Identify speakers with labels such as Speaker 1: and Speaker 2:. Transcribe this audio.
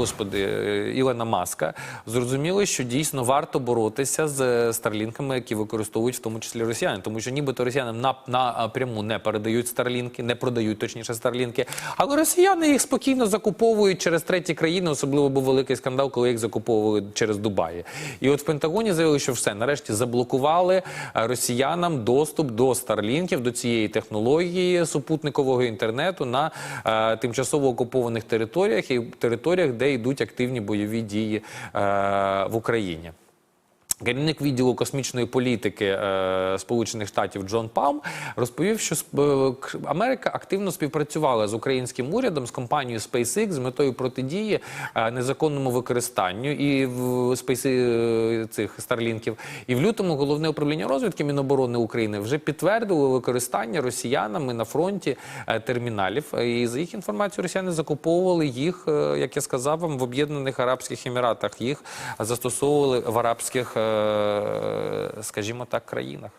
Speaker 1: господи, е, Ілона Маска, зрозуміли, що дійсно варто боротися з е, старлінками, які використовують в тому числі росіяни, тому що нібито росіяни на, напряму не передають старлінки, не продають точніше старлінки, але росіяни їх спокійно закуповують через треті країни. Особливо був великий скандал, коли їх закуповували через Дубаї. І от в Пентагоні заявили, що все нарешті заблокували е, росіянам доступ до старлінків, до цієї технології супутникового інтернету на е, тимчасово окупованих територіях і територіях, де йдуть активні бойові дії е, в Україні. Керівник відділу космічної політики е, Сполучених Штатів Джон Палм розповів, що к- Америка активно співпрацювала з українським урядом з компанією SpaceX з метою протидії е, незаконному використанню і в е, цих старлінків. І в лютому головне управління розвідки Міноборони України вже підтвердило використання росіянами на фронті е, терміналів. І за їх інформацією, росіяни закуповували їх, е, як я сказав вам, в Об'єднаних Арабських Еміратах. Їх застосовували в арабських, е, скажімо так, країнах.